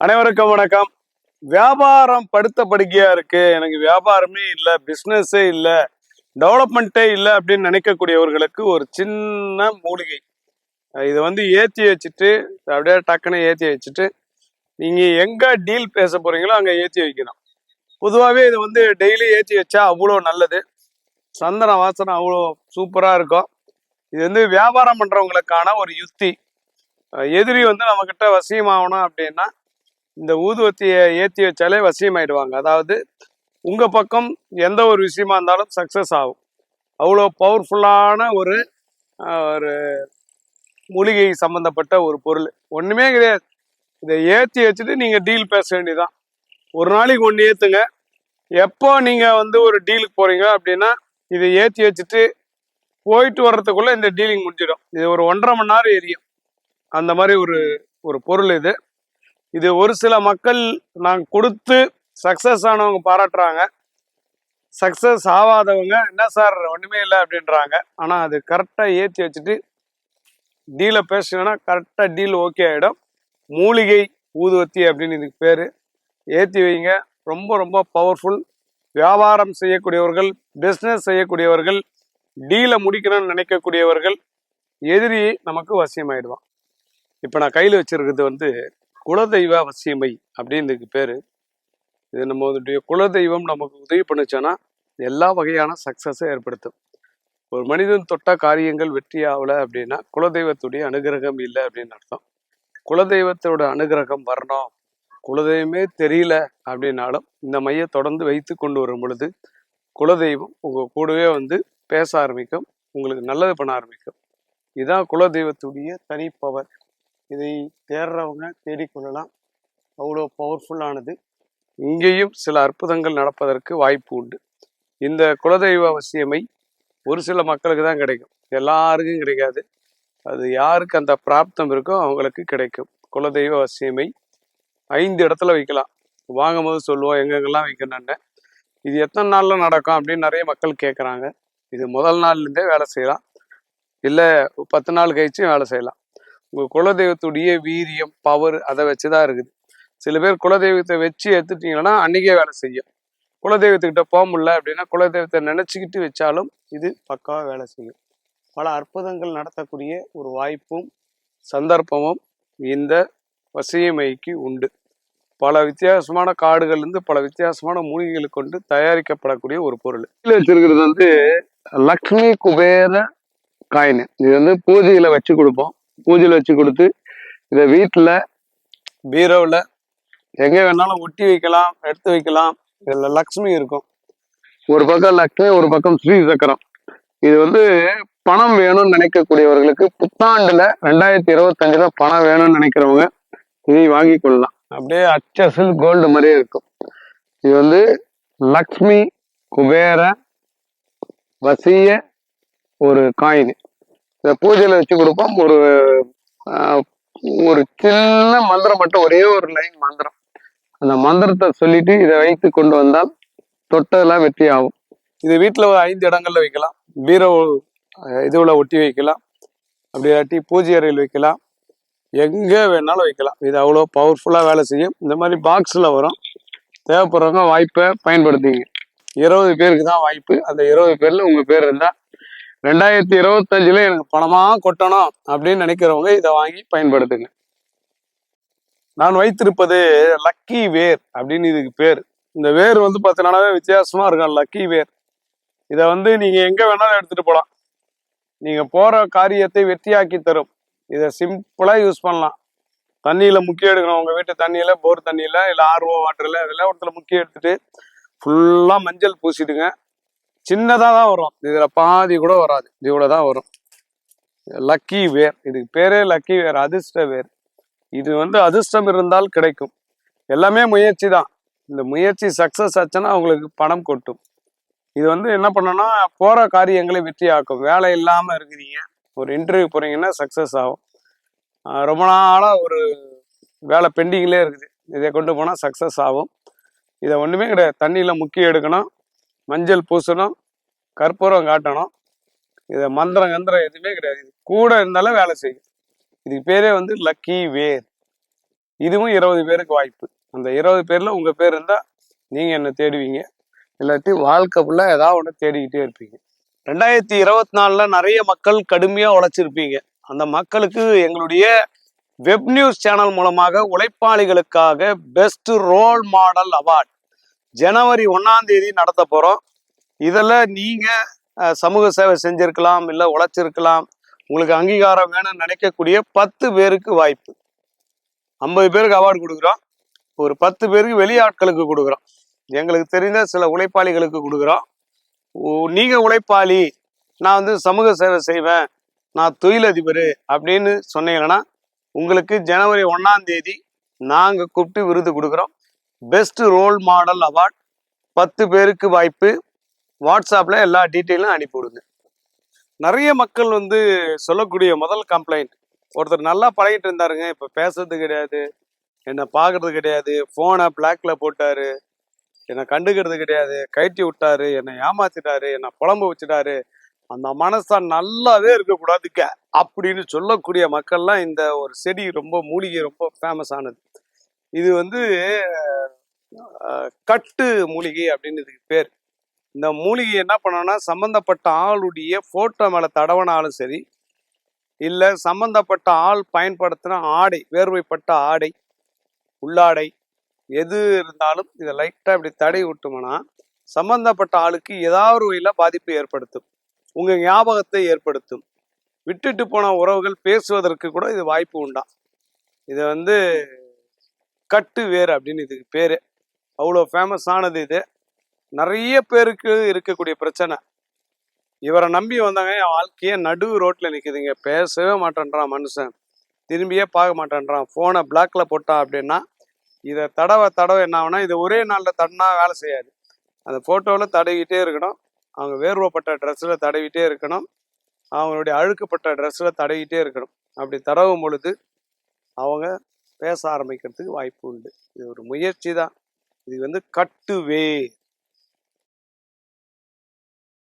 அனைவருக்கும் வணக்கம். வியாபாரம் படுத்த படுக்கையா இருக்கு. எனக்கு வியாபாரமே இல்லை பிஸ்னஸே இல்லை டெவலப்மெண்ட்டே இல்லை அப்படின்னு நினைக்கக்கூடியவர்களுக்கு ஒரு சின்ன மூலிகை. இதை வந்து ஏற்றி வச்சுட்டு அப்படியே டக்குன்னு ஏற்றி வச்சுட்டு நீங்கள் எங்கே டீல் பேச போகிறீங்களோ அங்கே ஏற்றி வைக்கணும். பொதுவாகவே இது வந்து டெய்லி ஏற்றி வச்சா அவ்வளோ நல்லது. சந்தன வாசனை அவ்வளோ சூப்பராக இருக்கும். இது வந்து வியாபாரம் பண்ணுறவங்களுக்கான ஒரு யுக்தி எதிரி வந்து நம்மக்கிட்ட வசியமாகணும் அப்படின்னா இந்த ஊதுவத்தியை ஏற்றி வச்சாலே வசியமாயிடுவாங்க. அதாவது உங்கள் பக்கம் எந்த ஒரு விஷயமா இருந்தாலும் சக்ஸஸ் ஆகும். அவ்வளோ பவர்ஃபுல்லான ஒரு ஒரு மூலிகை சம்மந்தப்பட்ட ஒரு பொருள். ஒன்றுமே கிடையாது. இதை ஏற்றி வச்சுட்டு நீங்கள் டீல் பேச வேண்டியதுதான். ஒரு நாளைக்கு ஒன்று ஏற்றுங்க எப்போ நீங்கள் வந்து ஒரு டீலுக்கு போகிறீங்க அப்படின்னா இதை ஏற்றி வச்சுட்டு போயிட்டு வர்றதுக்குள்ளே இந்த டீலிங் முடிஞ்சிடும். இது ஒரு ஒன்றரை மணி நேரம் எரியும் அந்த மாதிரி ஒரு ஒரு பொருள் இது. இது ஒரு சில மக்கள் நாங்கள் கொடுத்து சக்ஸஸ் ஆனவங்க பாராட்டுறாங்க. சக்ஸஸ் ஆகாதவங்க என்ன சார் ஒன்றுமே இல்லை அப்படின்றாங்க. ஆனால் அது கரெக்டாக ஏற்றி வச்சுட்டு டீலை பேசினா கரெக்டாக டீல் ஓகே ஆகிடும் மூலிகை ஊதுவத்தி அப்படின்னு இதுக்கு பேர். ஏற்றி வைங்க. ரொம்ப ரொம்ப பவர்ஃபுல் வியாபாரம் செய்யக்கூடியவர்கள் பிஸ்னஸ் செய்யக்கூடியவர்கள் டீலை முடிக்கணும்னு நினைக்கக்கூடியவர்கள் எதிரி நமக்கு வசியமாயிடுவான். இப்போ நான் கையில் வச்சிருக்கிறது வந்து குலதெய்வ அவசியமை அப்படின்றதுக்கு பேர். இது நம்மளுடைய குலதெய்வம் நமக்கு உதவி பண்ணுச்சுன்னா எல்லா வகையான சக்ஸஸை ஏற்படுத்தும். ஒரு மனிதன் தொட்ட காரியங்கள் வெற்றி ஆகலை அப்படின்னா குலதெய்வத்துடைய அனுகிரகம் இல்லை அப்படின்னு அர்த்தம். குலதெய்வத்தோட அனுகிரகம் வரணும். குலதெய்வமே தெரியல அப்படின்னாலும் இந்த மைய தொடர்ந்து வைத்து கொண்டு வரும் பொழுது குலதெய்வம் உங்கள் கூடவே வந்து பேச ஆரம்பிக்கும். உங்களுக்கு நல்லது பண்ண ஆரம்பிக்கும். இதுதான் குலதெய்வத்துடைய தனிப்பவர். இதை தேடுறவங்க தேடிக்கொள்ளலாம் அவ்வளோ பவர்ஃபுல்லானது இங்கேயும் சில அற்புதங்கள் நடப்பதற்கு வாய்ப்பு உண்டு. இந்த குலதெய்வ அவசியமை ஒரு சில மக்களுக்கு தான் கிடைக்கும். எல்லாருக்கும் கிடைக்காது. அது யாருக்கு அந்த பிராப்தம் இருக்கோ அவங்களுக்கு கிடைக்கும். குலதெய்வ அவசியமை ஐந்து இடத்துல வைக்கலாம். வாங்கும்போது சொல்லுவோம் எங்கெங்கெல்லாம் வைக்கணும்னு? இது எத்தனை நாளில் நடக்கும் அப்படின்னு நிறைய மக்கள் கேட்குறாங்க இது முதல் நாள்லேருந்தே வேலை செய்யலாம். இல்லை பத்து நாள் கழிச்சும் வேலை செய்யலாம். உங்கள் குலதெய்வத்துடைய வீரியம் பவர் அதை வச்சு தான் இருக்குது. சில பேர் குலதெய்வத்தை வச்சு எடுத்துட்டீங்கன்னா அன்றைக்கே வேலை செய்யும். குலதெய்வத்துக்கிட்ட போக முடியல அப்படின்னா குலதெய்வத்தை நினச்சிக்கிட்டு வச்சாலும் இது பக்காவாக வேலை செய்யும். பல அற்புதங்கள் நடத்தக்கூடிய ஒரு வாய்ப்பும் சந்தர்ப்பமும் இந்த வசியமைக்கு உண்டு. பல வித்தியாசமான காடுகள்லேருந்து பல வித்தியாசமான மூலிகைகளை கொண்டு தயாரிக்கப்படக்கூடிய ஒரு பொருள். கீழே வச்சிருக்கிறது வந்து லக்ஷ்மி குபேர காயின். இது வந்து பூஜையில் வச்சு கொடுப்போம். பூஜையில வச்சு கொடுத்து இதை வீட்டில் பீரோவில் எங்கே வேணாலும் ஒட்டி வைக்கலாம் எடுத்து வைக்கலாம். இதில் லக்ஷ்மி இருக்கும். ஒரு பக்கம் லக்ஷ்மி ஒரு பக்கம் ஸ்ரீ சக்கரம். இது வந்து பணம் வேணும்னு நினைக்கக்கூடியவர்களுக்கு புத்தாண்டுல ரெண்டாயிரத்தி இருபத்தஞ்சுல பணம் வேணும்னு நினைக்கிறவங்க இதை வாங்கி கொள்ளலாம். அப்படியே அச்சசில் கோல்டு மாதிரியே இருக்கும். இது வந்து லக்ஷ்மி குபேர வசிய ஒரு காயின். பூஜையில வச்சு கொடுப்போம். ஒரு ஒரு சின்ன மந்திரம் மட்டும் ஒரே ஒரு லைன் மந்திரம். அந்த மந்திரத்தை சொல்லிட்டு இதை வைத்து கொண்டு வந்தால் தொட்டதெல்லாம் வெற்றி ஆகும் இது வீட்டில் ஐந்து இடங்கள்ல வைக்கலாம். பீரோ இதுவில் ஒட்டி வைக்கலாம். அப்படி இல்லாட்டி பூஜை அறையில் வைக்கலாம். எங்கே வேணாலும் வைக்கலாம். இது அவ்வளோ பவர்ஃபுல்லாக வேலை செய்யும். இந்த மாதிரி பாக்ஸில் வரும். தேவைப்படுறவங்க வாய்ப்பை பயன்படுத்திங்க. இருபது பேருக்கு தான் வாய்ப்பு. அந்த இருபது பேரில் உங்கள் பேர் இருந்தால் ரெண்டாயிரத்தி இருபத்தஞ்சுல எனக்கு பணமாக கொட்டணும் அப்படின்னு நினைக்கிறவங்க இதை வாங்கி பயன்படுத்துங்க. நான் வைத்திருப்பது லக்கி வேர் அப்படின்னு இதுக்கு பேர். இந்த வேர் வந்து பார்த்தீங்கன்னாவே வித்தியாசமாக இருக்கும் லக்கி வேர். இதை வந்து நீங்கள் எங்கே வேணாலும் எடுத்துகிட்டு போகலாம் நீங்கள் போகிற காரியத்தை வெற்றியாக்கி தரும். இதை சிம்பிளாக யூஸ் பண்ணலாம். தண்ணியில் முக்கிய எடுக்கணும். உங்கள் வீட்டு தண்ணியில் போர் தண்ணியில் இல்லை ஆர்ஓ வாட்டரில் இதெல்லாம் ஒருத்தர் முக்கிய எடுத்துட்டு ஃபுல்லாக மஞ்சள் பூசிடுங்க. சின்னதாக தான் வரும். இதில் பாதி கூட வராது. இது இவ்வளோ தான் வரும். லக்கி வேர் இதுக்கு பேரே லக்கி வேர் அதிர்ஷ்ட வேர் இது வந்து அதிர்ஷ்டம் இருந்தால் கிடைக்கும். எல்லாமே முயற்சி தான். இந்த முயற்சி சக்ஸஸ் ஆச்சுன்னா அவங்களுக்கு பணம் கொட்டும். இது வந்து என்ன பண்ணணும்னா போகிற காரியங்களை வெற்றியாக்கும். வேலை இல்லாமல் இருக்கிறீங்க. ஒரு இன்டர்வியூ போகிறீங்கன்னா சக்ஸஸ் ஆகும். ரொம்ப நாளாக ஒரு வேலை பெண்டிங்லேயே இருக்குது. இதை கொண்டு போனால் சக்ஸஸ் ஆகும். இதை ஒன்றுமே கிடையாது. தண்ணியில் முக்கி எடுக்கணும். மஞ்சள் பூசணும் கற்பூரம் காட்டணும். இதை மந்திரம் கந்திரம் எதுவுமே கிடையாது. இது கூட இருந்தாலும் வேலை செய்யும். இதுக்கு பேரே வந்து லக்கி வேர். இதுவும் இருபது பேருக்கு வாய்ப்பு. அந்த இருபது பேரில் உங்கள் பேர் இருந்தால் நீங்கள் என்ன தேடுவீங்க. இல்லாட்டி வாழ்க்கை ஃபுல்லாக ஏதாவது ஒன்று தேடிக்கிட்டே இருப்பீங்க. ரெண்டாயிரத்தி இருபத்தி நாலில் நிறைய மக்கள் கடுமையாக உழைச்சிருப்பீங்க. அந்த மக்களுக்கு எங்களுடைய வெப் நியூஸ் சேனல் மூலமாக உழைப்பாளிகளுக்காக பெஸ்ட் ரோல் மாடல் அவார்ட் ஜனவரி ஒன்றாம் தேதி நடத்த போகிறோம் இதில் நீங்கள் சமூக சேவை செஞ்சுருக்கலாம் இல்லை உழைச்சிருக்கலாம். உங்களுக்கு அங்கீகாரம் வேணும்னு நினைக்கக்கூடிய பத்து பேருக்கு வாய்ப்பு. ஐம்பது பேருக்கு அவார்டு கொடுக்குறோம். ஒரு பத்து பேருக்கு வெளியாட்களுக்கு கொடுக்குறோம். எங்களுக்கு தெரிந்த சில உழைப்பாளிகளுக்கு கொடுக்குறோம். ஓ- உழைப்பாளி நான் வந்து சமூக சேவை செய்வேன் நான் தொழிலதிபர் அப்படின்னு சொன்னீங்கன்னா உங்களுக்கு ஜனவரி ஒன்றாம் தேதி நாங்கள் கூப்பிட்டு விருது கொடுக்குறோம். பெஸ்ட் ரோல் மாடல் அவார்ட் பத்து பேருக்கு வாய்ப்பு. வாட்ஸ்அப்பில் எல்லா டீட்டெயிலும் அனுப்பி விடுங்க. நிறைய மக்கள் வந்து சொல்லக்கூடிய முதல் கம்ப்ளைண்ட் ஒருத்தர் நல்லா பழகிட்டு இருந்தாருங்க. இப்போ பேசுறது கிடையாது. என்னை பார்க்கறது கிடையாது. ஃபோனை பிளாக்ல போட்டாரு. என்னை கண்டுக்கிறது கிடையாது. கயட்டி விட்டாரு. என்னை ஏமாத்திட்டாரு. என்னை புலம்பு வச்சுட்டாரு. அந்த மனசா நல்லாவே இருக்கக்கூடாதுக்க அப்படின்னு சொல்லக்கூடிய மக்கள்லாம் இந்த ஒரு செடி ரொம்ப மூலிகை ரொம்ப ஃபேமஸ் ஆனது. இது வந்து கட்டு மூலிகை அப்படின்னு இதுக்கு பேர். இந்த மூலிகை என்ன பண்ணோம்னா சம்பந்தப்பட்ட ஆளுடைய போட்டோ மேல தடவனாலும் சரி இல்ல சம்பந்தப்பட்ட ஆள் பயன்படுத்தின ஆடை வேர்வைப்பட்ட ஆடை உள்ளாடை எது இருந்தாலும் இதை லைட்டா இப்படி தடை விட்டோம்னா சம்பந்தப்பட்ட ஆளுக்கு ஏதாவது ஒரு வகையில பாதிப்பு ஏற்படுத்தும். உங்க ஞாபகத்தை ஏற்படுத்தும். விட்டுட்டு போன உறவுகள் பேசுவதற்கு கூட இது வாய்ப்பு உண்டா? இது வந்து கட்டு வேர் அப்படின்னு இதுக்கு பேரு. அவ்வளோ ஃபேமஸ் ஆனது இது. நிறைய பேருக்கு இருக்கக்கூடிய பிரச்சனை. இவரை நம்பி வந்தாங்க என் வாழ்க்கையே நடு ரோட்டில் நிற்குதுங்க பேசவே மாட்டேன்றான் மனுஷன். திரும்பியே பார்க்க மாட்டேன்றான். ஃபோனை பிளாக்ல போட்டான் அப்படின்னா இதை தடவை தடவை என்ன ஆகும்னா இது ஒரே நாளில் தடனா வேலை செய்யாது. அந்த ஃபோட்டோவில் தடவிக்கிட்டே இருக்கணும். அவங்க வேர்வப்பட்ட ட்ரெஸ்ஸில் தடவிட்டே இருக்கணும். அவங்களுடைய அழுக்கப்பட்ட ட்ரெஸ்ஸில் தடவிட்டே இருக்கணும். அப்படி தடவும் பொழுது அவங்க பேச ஆரம்பிக்கிறதுக்கு வாய்ப்பு உண்டு. இது ஒரு முயற்சி தான். இது வந்து கட்டுவே.